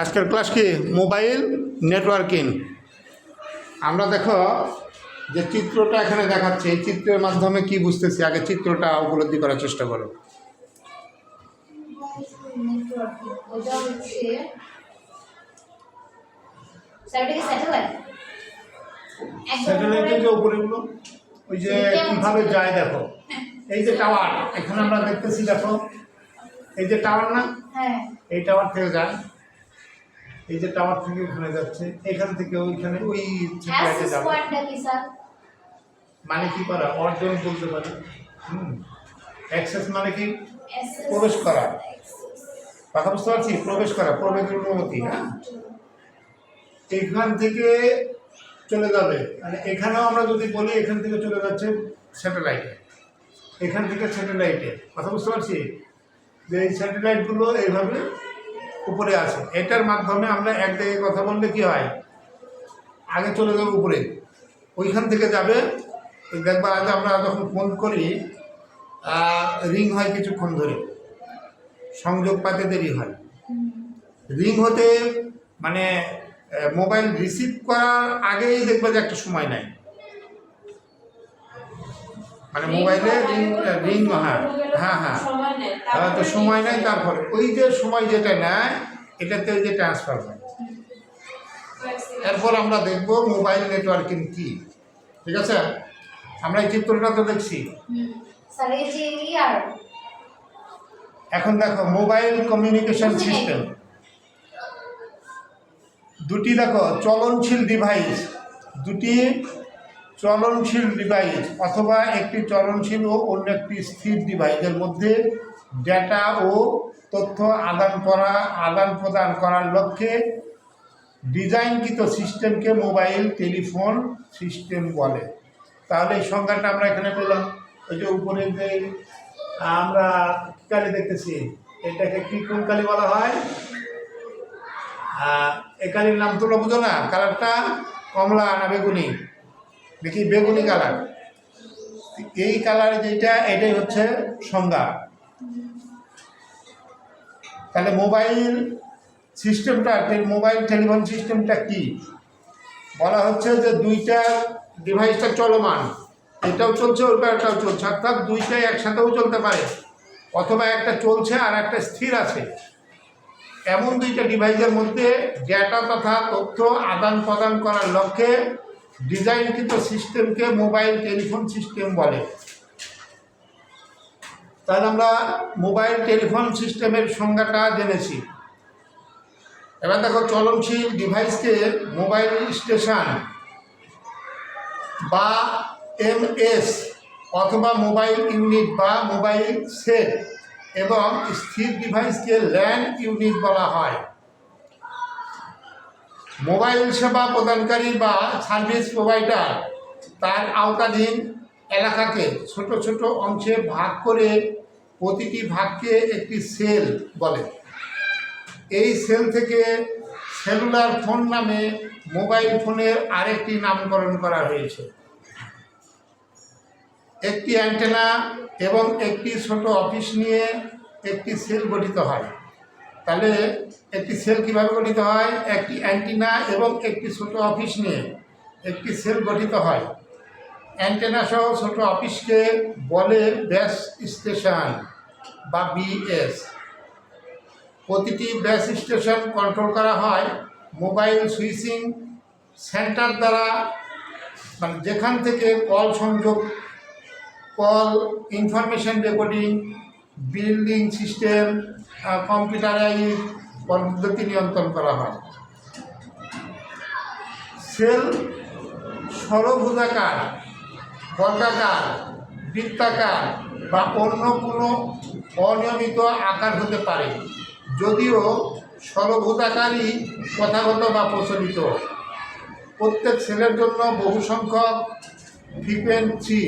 আজকের ক্লাস কি? Mobile networking. আমরা দেখো যে চিত্রটা এখানে দেখাচ্ছে এই চিত্রের মাধ্যমে কি বুঝতেছি? আগে চিত্রটা উপলব্ধি করার চেষ্টা করো। নেটওয়ার্কিং ওটা হচ্ছে স্যারটা কি স্যাটেলাইট স্যাটেলাইটের যে উপরেগুলো ওই যে কীভাবে যায় দেখো। এই যে টাওয়ার এখানে আমরা দেখতেছি দেখো এই যে টাওয়ার না? হ্যাঁ। এই টাওয়ার থেকে যায়। এই যে টাওয়ার থেকে ওখানে যাচ্ছে এখান থেকে ওইখানে ওই অ্যাক্সেস যাবে। মানে কি করা? অর্জন বলতে পারে। হুম। অ্যাক্সেস মানে কি? প্রবেশ করা। কথা বুঝতে পারছি? প্রবেশ করা প্রবেশের অনুমতি হ্যাঁ? এখান থেকে চলে যাবে। মানে এখানেও আমরা যদি বলি এখান থেকে চলে যাচ্ছে স্যাটেলাইটে এখান থেকে স্যাটেলাইটে কথা বুঝতে পারছি? যে এই স্যাটেলাইটগুলো এইভাবে উপরে আছে এটার মাধ্যমে আমরা এক জায়গায় কথা বললে কি হয়? আগে চলে যাবে উপরে। ওইখান থেকে যাবে, ওই দেখবা আজ আমরা যখন ফোন করি রিং হয় কিছুক্ষণ ধরে। সংযোগ পাতে দেরি হয়। রিং হতে মানে মোবাইল রিসিভ করার আগেই দেখবে যে একটা সময় নেয় মানে মোবাইলে রিং রিং হ্যাঁ। হ্যাঁ হ্যাঁ। হ্যাঁ, তো সময় নেয় তারপরে। ওই যে সময় যেটা নেয় এটাতে ওই যে ট্রান্সফার হয়। এরপর আমরা দেখব মোবাইল নেটওয়ার্কিং কি। ঠিক আছে? আমরা এই চিত্রটা তো দেখছি। এখন দেখো মোবাইল কমিউনিকেশন সিস্টেম দুটি দেখো চলনশীল ডিভাইস দুটি চলনশীল ডিভাইস অথবা একটি চলনশীল ও অন্য একটি স্থির ডিভাইসের মধ্যে ডেটা ও তথ্য আদান করা, আদান প্রদান করার লক্ষ্যে ডিজাইনকৃত সিস্টেমকে মোবাইল টেলিফোন সিস্টেম বলে। তাহলে এই সংজ্ঞাটা আমরা এখানে পেলাম। ওই যে উপরে যে আমরা কালি দেখতেছি, এটাকে কি কোন কালি বলা হয়? এ কালির নাম তোমরা বুঝো না? কালারটা কমলা না বেগুনি। দেখি বেগুনি কালার। এই কালার যেটা, এটাই হচ্ছে সংজ্ঞা তাহলে মোবাইল সিস্টেমটা মোবাইল টেলিফোন সিস্টেমটা কি? বলা হচ্ছে যে দুইটা ডিভাইসটা চলমান। এটাও চলছে ওটাও চলছে। অর্থাৎ দুইটাই একসাথেও চলতে পারে। অথবা একটা চলছে আর একটা স্থির আছে। এমন দুইটা ডিভাইসের মধ্যে ডেটা তথা তথ্য আদান প্রদান করার লক্ষ্যে ডিজাইনকৃত সিস্টেমকে মোবাইল টেলিফোন সিস্টেম বলে। তাহলে আমরা মোবাইল টেলিফোন সিস্টেমের সংজ্ঞাটা জেনেছি। এবার দেখো চলনশীল ডিভাইসকে মোবাইল স্টেশন বা এমএস অথবা মোবাইল ইউনিট বা মোবাইল সেট এবং স্থির ডিভাইসকে ল্যান্ড ইউনিট বলা হয়। মোবাইল সেবা প্রদানকারী বা সার্ভিস প্রোভাইডার তার আওতাধীন এলাকাকে ছোট ছোট অংশে ভাগ করে প্রতিটি ভাগকে একটি সেল বলে। এই সেল থেকে সেলুলার ফোন নামে মোবাইল ফোনের আরেকটি নামকরণ করা হয়েছে। একটি অ্যান্টেনা এবং একটি ছোট অফিস নিয়ে একটি সেল গঠিত হয়। তাহলে একটি সেল কীভাবে গঠিত হয়? একটি অ্যান্টেনা এবং একটি ছোট অফিস নিয়ে একটি সেল গঠিত হয়। অ্যান্টেনা সহ ছোট অফিসকে বলে ব্যাস স্টেশন বা বিএস। প্রতিটি ব্যাস স্টেশন কন্ট্রোল করা হয় মোবাইল সুইচিং সেন্টার দ্বারা। মানে যেখান থেকে কল সংযোগ, call information recording building system computerise পদ্ধতি নিয়ন্ত্রণ করা হয়। সেল ষড়ভুজাকার বর্গাকার, বৃত্তাকার বা অন্য কোনো অনিয়মিত আকার হতে পারে, যদিও ষড়ভুজাকারই প্রথাগত বা প্রচলিত। প্রত্যেক সেলের জন্য বহু সংখ্যক ফ্রিকোয়েন্সি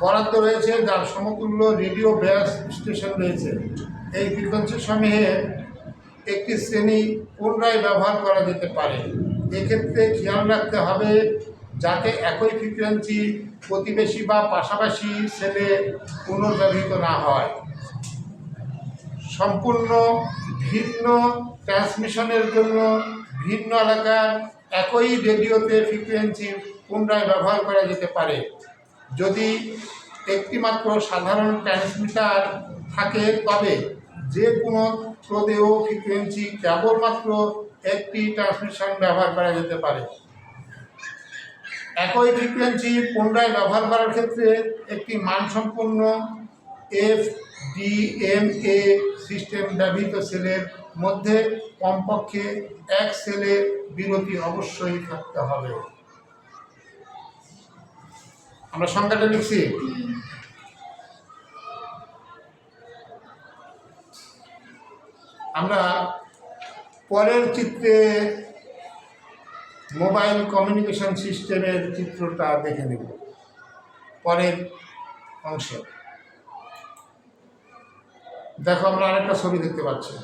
বরাদ্দ রয়েছে, যার সমতুল্য রেডিও ব্যাস স্টেশন রয়েছে। এই ফ্রিকোয়েন্সি সমূহে একটি শ্রেণি পুনরায় ব্যবহার করা যেতে পারে। এক্ষেত্রে খেয়াল রাখতে হবে, যাতে একই ফ্রিকোয়েন্সি প্রতিবেশী বা পাশাপাশি সেলে পুনর্ব্যবহৃত না হয়। সম্পূর্ণ ভিন্ন ট্রান্সমিশনের জন্য ভিন্ন এলাকার একই রেডিওতে ফ্রিকোয়েন্সি পুনরায় ব্যবহার করা যেতে পারে। যদি একটিমাত্র সাধারণ ট্রান্সমিটার থাকে, তবে যে কোনো প্রদেয় ফ্রিকোয়েন্সি কেবলমাত্র একটি ট্রান্সমিশন ব্যবহার করা যেতে পারে। একই ফ্রিকোয়েন্সি পুনরায় ব্যবহার করার ক্ষেত্রে একটি মানসম্পন্ন এফ ডিএমএ সিস্টেম ব্যবহৃত সেলের মধ্যে কমপক্ষে এক সেলের বিরতি অবশ্যই থাকতে হবে। আমরা সংখ্যাটা লিখছি। আমরা পরের চিত্রে মোবাইল কমিউনিকেশন সিস্টেমের চিত্রটা দেখে নেব। পরের অংশে। দেখো, আমরা আরেকটা ছবি দেখতে পাচ্ছি।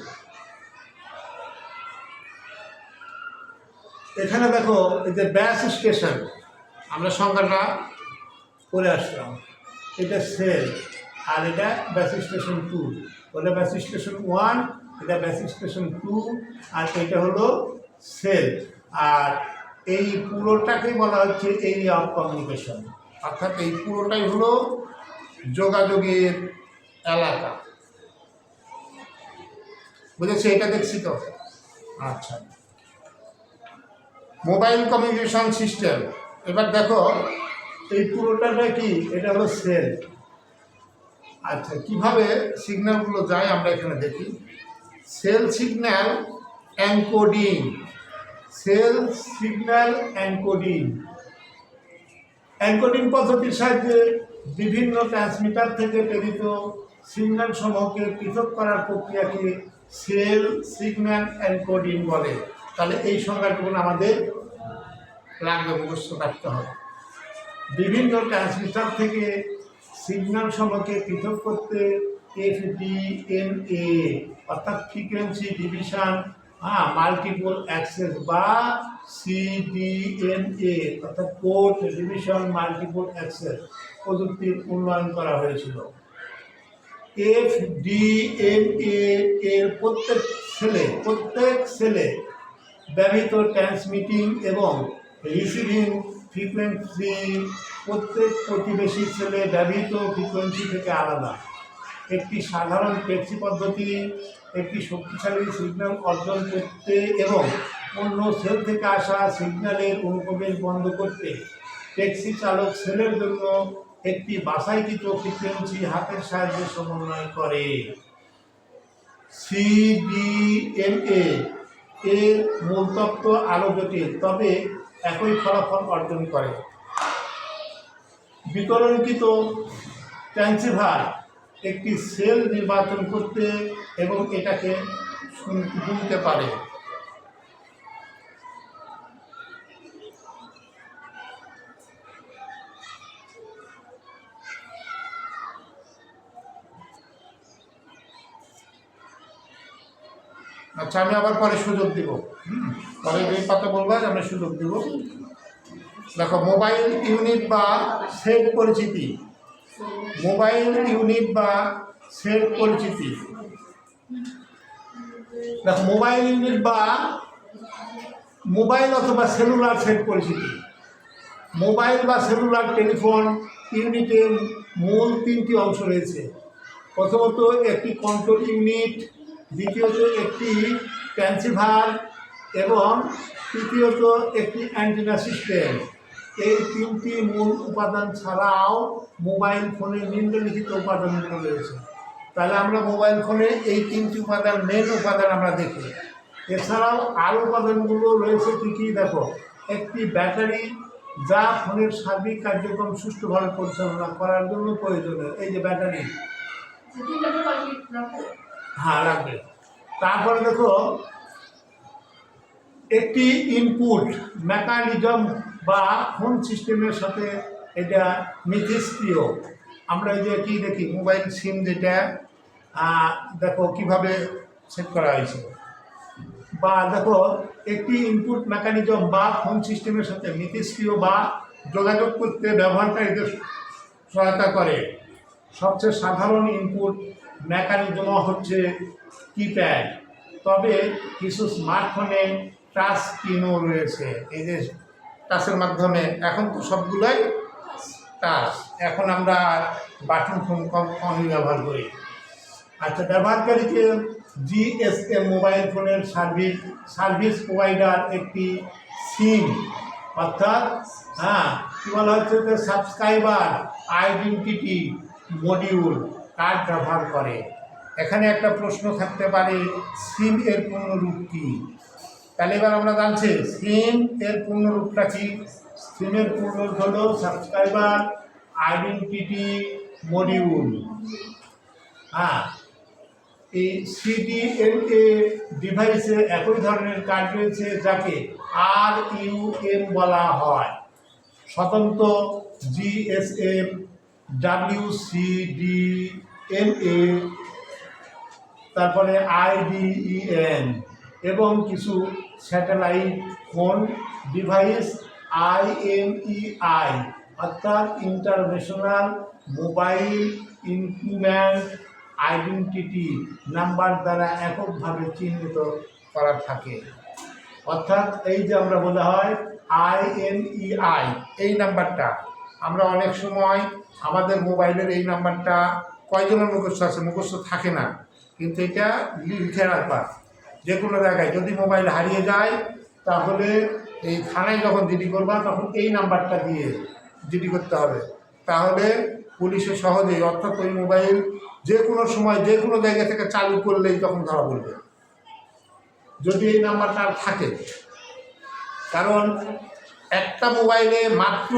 এখানে দেখো, এই যে ব্যাস স্টেশন, আমরা সংখ্যাটা করে আসলাম। এটা সেল আর এটা ব্যাস স্টেশন টু ওটা ব্যাস স্টেশন ওয়ান এটা ব্যাস স্টেশন টু আর এটা হলো সেল আর এই পুরোটাকেই বলা হচ্ছে এরিয়া অফ কমিউনিকেশন অর্থাৎ এই পুরোটাই হলো যোগাযোগের এলাকা। বুঝেছি? এটা দেখছি তো। আচ্ছা। Mobile communication system. এবার দেখো এই পুরোটাটা কি? এটা হলো সেল আচ্ছা কীভাবে সিগন্যালগুলো যায় আমরা এখানে দেখি। Cell signal encoding cell signal encoding encoding পদ্ধতির সাহায্যে বিভিন্ন ট্রান্সমিটার থেকে প্রেরিত সিগন্যাল সমূহকে পৃথক করার প্রক্রিয়াকে সেল সিগন্যাল অ্যানকোডিং বলে। তাহলে এই সংজ্ঞাটুকু আমাদের লাগবে মুখস্থ রাখতে হবে। বিভিন্ন ট্রান্সমিটার থেকে সিগন্যাল সমূহকে পৃথক করতে এফ ডি এম এ অর্থাৎ ফ্রিকোয়েন্সি ডিভিশন হ্যাঁ মাল্টিপল অ্যাক্সেস বা সিডিএমএ অর্থাৎ কোড ডিভিশন মাল্টিপল অ্যাক্সেস প্রযুক্তির উন্নয়ন করা হয়েছিল। এফ ডি এম এ এর প্রত্যেক সেলে প্রত্যেক সেলে ব্যবহৃত ট্রান্সমিটিং এবং রিসিভিং ফ্রিকোয়েন্সি প্রত্যেক প্রতিবেশী সেলে ব্যবহৃত ফ্রিকোয়েন্সি থেকে আলাদা। একটি সাধারণ ট্যাক্সি পদ্ধতি, একটি শক্তিশালী সিগন্যাল অর্জন করতে এবং অন্য সেল থেকে আসা সিগন্যালের অনুপ্রবেশ বন্ধ করতে। ট্যাক্সি চালক সেলের জন্য একটি বাছাইকৃত ফ্রিকোয়েন্সি হাতের সাহায্যে সমন্বয় করে। সিডিএমএ এর মূল তত্ত্ব আরও জটিল, তবে একই ফলাফল অর্জন করে। বিতরণকৃত ট্যান্সিভার একটি সেল নির্বাচন করতে এবং এটাকে শুনতে পারে। আচ্ছা আমি আবার পরে সুযোগ দিব। পরে এই পাতা বলব আর আমি সুযোগ দিব। দেখো, মোবাইল ইউনিট বা সেট পরিচিতি। মোবাইল ইউনিট বা সেট পরিচিতি। দেখো, মোবাইল ইউনিট বা মোবাইল অথবা সেলুলার সেট পরিচিতি। মোবাইল বা সেলুলার টেলিফোন ইউনিটের মূল তিনটি অংশ রয়েছে। প্রথমত, একটি কন্ট্রোল ইউনিট দ্বিতীয়ত একটি ট্রান্সিভার এবং তৃতীয়ত একটি অ্যান্টেনা সিস্টেম। এই তিনটি মূল উপাদান ছাড়াও মোবাইল ফোনে নিম্নলিখিত উপাদানগুলো রয়েছে। তাহলে আমরা মোবাইল ফোনে এই তিনটি উপাদান মেন উপাদান আমরা দেখি। এছাড়াও আরও উপাদানগুলো রয়েছে কী কী? দেখো, একটি ব্যাটারি যা ফোনের সার্বিক কার্যক্রম সুষ্ঠুভাবে পরিচালনা করার জন্য প্রয়োজনীয়। এই যে ব্যাটারি। হ্যাঁ লাগবে। তারপরে দেখো, একটি ইনপুট মেকানিজম বা ফোন সিস্টেমের সাথে এটা মিথস্ক্রিয় আমরা এই যে কি দেখি মোবাইল সিম যেটা দেখো কীভাবে সেট করা হয়েছে। বা দেখো, একটি ইনপুট মেকানিজম বা ফোন সিস্টেমের সাথে মিথস্ক্রিয় বা যোগাযোগ করতে ব্যবহারকারীদের সহায়তা করে। সবচেয়ে সাধারণ ইনপুট মেকানিজম হচ্ছে কিপ্যাড। তবে কিছু স্মার্টফোনে টাচ স্ক্রিনও রয়েছে। এই যে টাচের মাধ্যমে এখন তো সবগুলোই টাচ। এখন আমরা বাটন ফোন কম কমই ব্যবহার করি। আচ্ছা ব্যবহারকারীকে জিএসএম মোবাইল ফোনের সার্ভিস সার্ভিস প্রোভাইডার একটি সিম। অর্থাৎ হ্যাঁ কী বলা হচ্ছে? যে সাবস্ক্রাইবার আইডেন্টিটি মডিউল। কার্ড ব্যবহার করে? এখানে একটা প্রশ্ন থাকতে পারে, সিম এর পূর্ণরূপ কী? তাহলে এবার আমরা জানছি, সিম এর পূর্ণরূপটা কি? সিমের পূর্ণরূপ হলো সাবস্ক্রাইবার আইডেন্টিটি মডিউল। হ্যাঁ এই সিডিএমএ ডিভাইসে একই ধরনের কার্ড রয়েছে যাকে আর ইউএম বলা হয়। স্বতন্ত্র জিএসএম ডাব্লিউ সিডিএমএ তারপরে আইডিইএন এবং কিছু স্যাটেলাইট ফোন ডিভাইস আইএমইআই অর্থাৎ international mobile equipment identity number দ্বারা এককভাবে চিহ্নিত করা থাকে। অর্থাৎ এই যে আমরা বলা হয় আইএনইআই এই নাম্বারটা আমরা অনেক সময় আমাদের মোবাইলের এই নাম্বারটা কয়জনের মুখস্থ আছে? মুখস্থ থাকে না। কিন্তু এটা লিখে রাখবা যে কোনো জায়গায়। যদি মোবাইল হারিয়ে যায়, তাহলে এই থানায় যখন জিডি করবা, তখন এই নাম্বারটা দিয়ে জিডি করতে হবে। তাহলে পুলিশে সহজেই, অর্থাৎ ওই মোবাইল যে কোনো সময় যে কোনো জায়গা থেকে চালু করলেই তখন ধরা পড়বে। যদি এই নাম্বারটা আর থাকে, কারণ একটা মোবাইলে মাত্র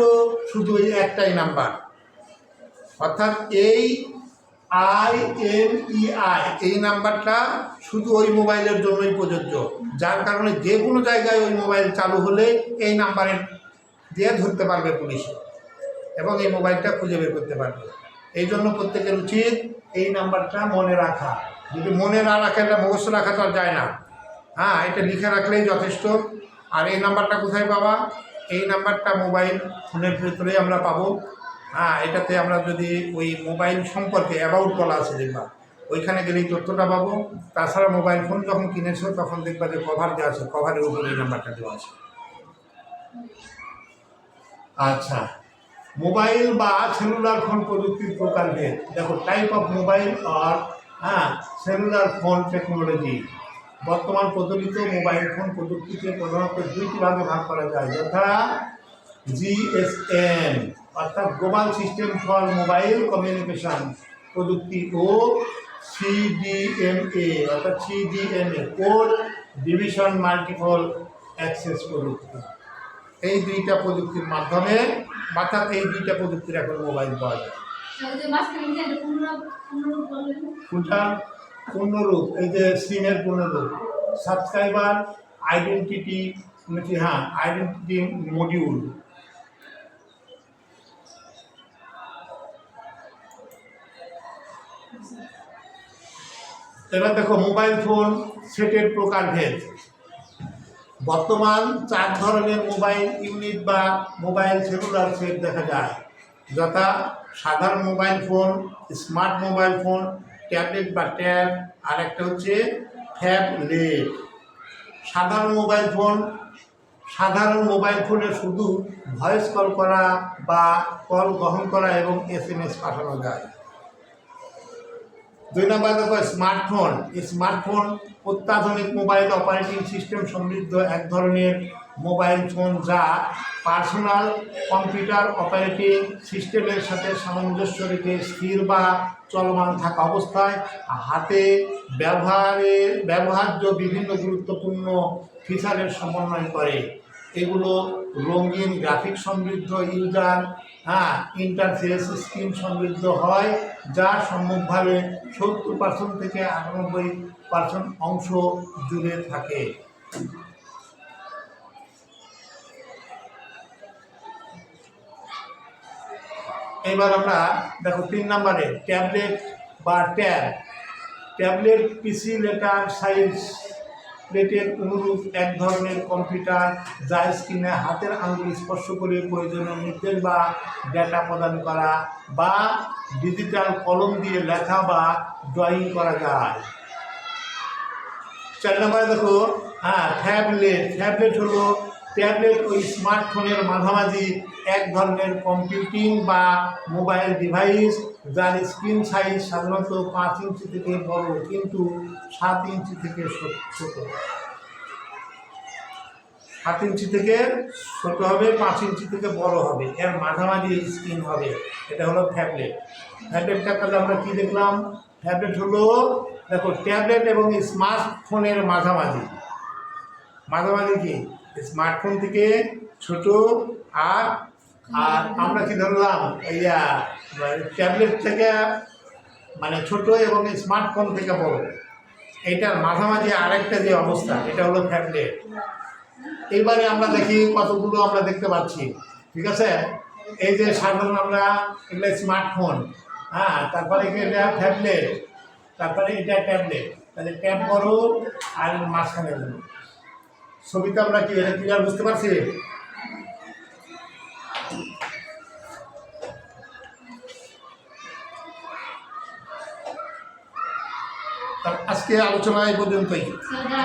শুধু এই একটাই নাম্বার। অর্থাৎ এই আই এম ই আই, এই নাম্বারটা শুধু ওই মোবাইলের জন্যই প্রযোজ্য। যার কারণে যে কোনো জায়গায় ওই মোবাইল চালু হলে এই নাম্বারে দিয়ে ধরতে পারবে পুলিশ এবং এই মোবাইলটা খুঁজে বের করতে পারবে। এই জন্য প্রত্যেকের উচিত এই নাম্বারটা মনে রাখা। যদি মনে না রাখে এটা মুখস্থ রাখা তো আর যায় না। হ্যাঁ এটা লিখে রাখলেই যথেষ্ট। আর এই নাম্বারটা কোথায় পাবা? এই নাম্বারটা মোবাইল ফোনের ভিতরেই আমরা পাবো। হ্যাঁ এটাতে আমরা যদি ওই মোবাইল সম্পর্কে অ্যাবাউট বলা আছে দেখবা। ওইখানে গেলেই তথ্যটা পাবো। তাছাড়া মোবাইল ফোন যখন কিনেছো, তখন দেখবা যে কভার দেওয়া আছে কভারের উপরে নাম্বারটা দেওয়া আছে। আচ্ছা। মোবাইল বা সেলুলার ফোন প্রযুক্তির প্রকার প্রকারভেদ। দেখো টাইপ অফ মোবাইল আর হ্যাঁ সেলুলার ফোন টেকনোলজি বর্তমান প্রচলিত মোবাইল ফোন প্রযুক্তিকে প্রধানত দুইটি ভাগে ভাগ করা যায়। যথা জিএসএম অর্থাৎ global system for mobile communication প্রযুক্তি ও সিডিএমএ অর্থাৎ CDMA code division multiple access প্রযুক্তি। এই দুইটা প্রযুক্তির মাধ্যমে অর্থাৎ এই দুইটা প্রযুক্তির এখন মোবাইল পাওয়া যায়। কোনটা? পূর্ণরূপ এই যে সিমের পূর্ণরূপ। সাবস্ক্রাইবার আইডেন্টিটি হ্যাঁ আইডেন্টিটি মডিউল। এবার দেখো মোবাইল ফোন, সেটের প্রকারভেদ বর্তমান চার ধরনের মোবাইল ইউনিট বা মোবাইল সেলুলার সেট দেখা যায়, যথা সাধারণ mobile phone, smart mobile phone, tablet বা ট্যাব, আর একটা হচ্ছে ফ্যাবলেট সাধারণ মোবাইল ফোন, সাধারণ মোবাইল ফোনে শুধু ভয়েস কল করা বা কল গ্রহণ করা এবং এস এম এস পাঠানো যায়। দুই নম্বর দেখো স্মার্টফোন স্মার্টফোন অত্যাধুনিক মোবাইল অপারেটিং সিস্টেম সমৃদ্ধ এক ধরনের মোবাইল ফোন যা পার্সোনাল কম্পিউটার অপারেটিং সিস্টেমের সাথে সামঞ্জস্য রেখে স্থির বা চলমান থাকা অবস্থায় হাতে ব্যবহারে, ব্যবহার্য বিভিন্ন গুরুত্বপূর্ণ ফিচারের সমন্বয় করে। এগুলো রঙিন গ্রাফিক সমৃদ্ধ ইউজার হ্যাঁ ইন্টারফেস স্ক্রিন সমৃদ্ধ হয় যা সম্মুখভাবে সত্তর পার্সেন্ট থেকে আটানব্বই পার্সেন্ট অংশ জুড়ে থাকে। এবার আমরা, দেখো, তিন নম্বরে ট্যাবলেট বা tab tablet PC letter size প্লেটের অনুরূপ এক ধরনের কম্পিউটার যা স্ক্রিনে হাতের আঙ্গুল স্পর্শ করে প্রয়োজনীয় নির্দেশ বা ডেটা প্রদান করা বা ডিজিটাল কলম দিয়ে লেখা বা ড্রয়িং করা যায়। চার নম্বরে দেখো হ্যাঁ ট্যাবলেট ট্যাবলেট হলো ট্যাবলেট ওই স্মার্টফোনের মাঝামাঝি এক ধরনের কম্পিউটিং বা মোবাইল ডিভাইস যার স্ক্রিন সাইজ সাধারণত পাঁচ ইঞ্চি থেকে বড়, কিন্তু সাত ইঞ্চি থেকে ছোট সাত ইঞ্চি থেকে ছোট হবে, পাঁচ ইঞ্চি থেকে বড় হবে। এর মাঝামাঝি স্ক্রিন হবে। এটা হলো ফ্যাবলেট ট্যাবলেটটা তাহলে আমরা কি দেখলাম? ট্যাবলেট হলো, দেখো ট্যাবলেট এবং স্মার্টফোনের মাঝামাঝি। মাঝামাঝি কি? স্মার্টফোন থেকে ছোট আর আর আমরা কি ধরলাম? ইয়া, ট্যাবলেট থেকে মানে ছোট এবং স্মার্টফোন থেকে বড়। এইটার মাঝামাঝি আরেকটা যে অবস্থা, এটা হলো ট্যাবলেট এইবারে আমরা দেখি কতগুলো আমরা দেখতে পাচ্ছি, ঠিক আছে? এই যে সাধারণ আমরা এগুলো স্মার্টফোন হ্যাঁ তারপরে এটা ট্যাবলেট তারপরে এটা ট্যাবলেট তাহলে ট্যাব বড় আর মাঝখানে ছবিতে আমরা কি এটা ক্লিয়ার বুঝতে পারছি? আজকে আলোচনা এই পর্যন্তই। সাদা